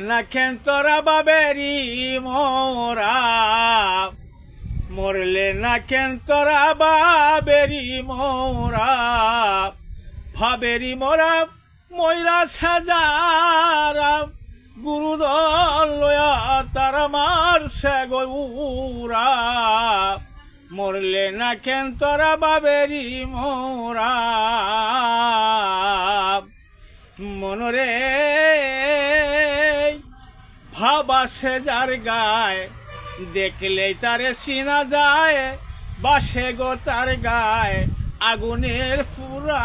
না কেন তোরা বাবেরি মোরা। মরলে না কেন তোরা বাবেরি মোরা। ভাবেরি মোরা, ময়রা সাজারা। গুরুদল লয়া তারা মারছে গৌরা মরলে না কেন তোরা বাবেরি মোরা। ভাব আসে যার গায়, দেখলেই তারে চিনা যায়। বাসে গো তার গায়, আগুনের পুরা।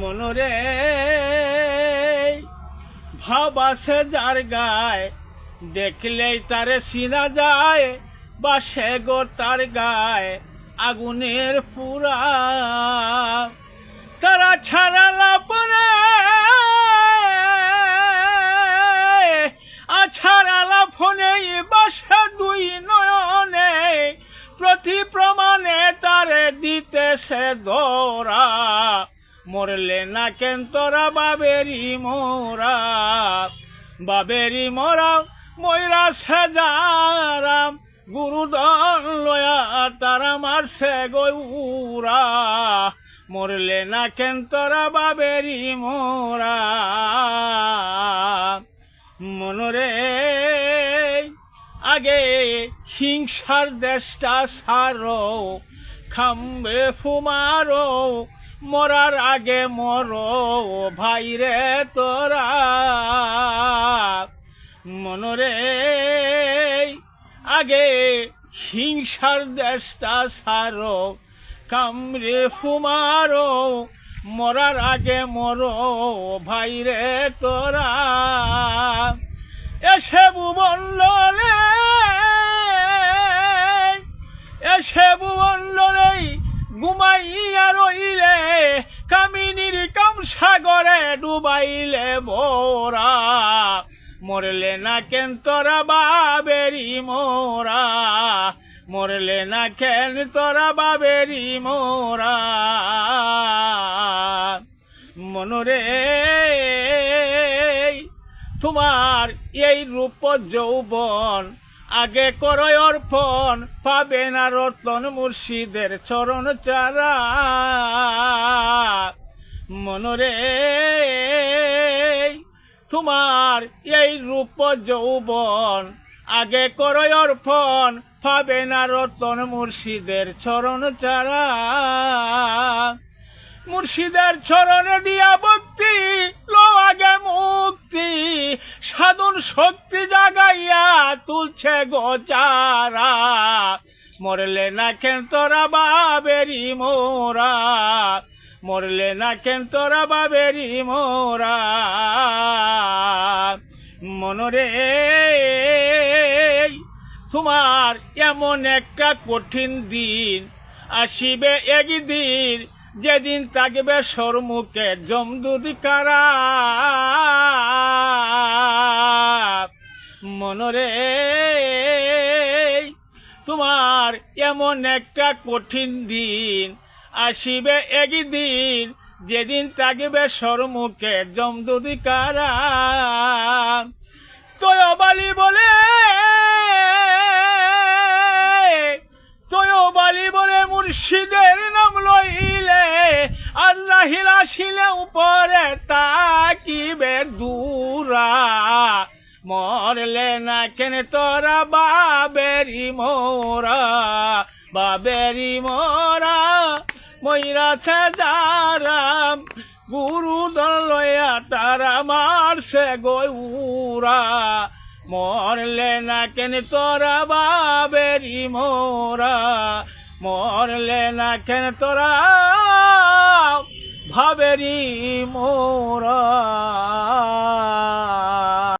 মনরে ভাব আসে যার গায়, দেখলেই তারে চিনা যায়। বাসে গো তার গায়, আগুনের পুরা। তারা ছাড়ালা পরে প্রতি প্রমাণে তারে দিতেছে দোরা মরলে না কেন তোরা বাবেরি মোরা। বাবেরি মোরা ময়রা সাজারাম গুরুদন লয়া তারা মারছে গৌরা। মরলে না কেন তোরা বাবেরি মোরা। মনরে আগে হিংসার দেশটা সারো, খাম্বে ফুমারো, মরার আগে মরো ভাইরে তোরা। মনরে আগে হিংসার দেশটা সারো কামরে ফুমারো, মরার আগে মরো ভাইরে তোরা। এসে বুবল্লে এসে বুবল্লে ঘুমাইয়া রইলে, কামিনীর কাম সাগরে ডুবাইলে বোরা মরলে না কেন তোরা বাবেরি মোরা? মরলে না কেন তোরা বাবেরি মোরা? মনরে তোমার এই রূপ যৌবন আগে করয় অর্পণ, পাবে না রতন মুর্শিদের চরণ চারা। মনরে, তোমার এই রূপ যৌবন আগে করয় অর্পণ, পাবে না রতন মুর্শিদের চরণ চারা। মুর্শিদের চরণে দিয়া গোচারা মরলে না কেন তোরা বাবেরি মোরা? মরলে না কেন তোরা বাবেরি মোরা? মনরে, তোমার এমন একটা কঠিন দিন আসিবে একদিন, যেদিন থাকবে সরমুখে জমদুদি কারা? মনরে এমন একটা কঠিন দিন আসিবে একদিন, যেদিন থাকবে সরমুখে জমদুদি কারা তয়বালি বলে তয়বালি বলে মুর্শিদের নাম লইলে আল্লাহির আসিলে উপরে তাকিবে দূরা। মরলে না কেন তোরা বাবেরি মোরা? বাবেরি মোরা ময়রা দারাম গুরু দল লয়া তারা মারছে গৌরা মরলে না কেন তোরা বাবেরি মোরা? মরলে না কেন তোরা ভাবেরি মোরা?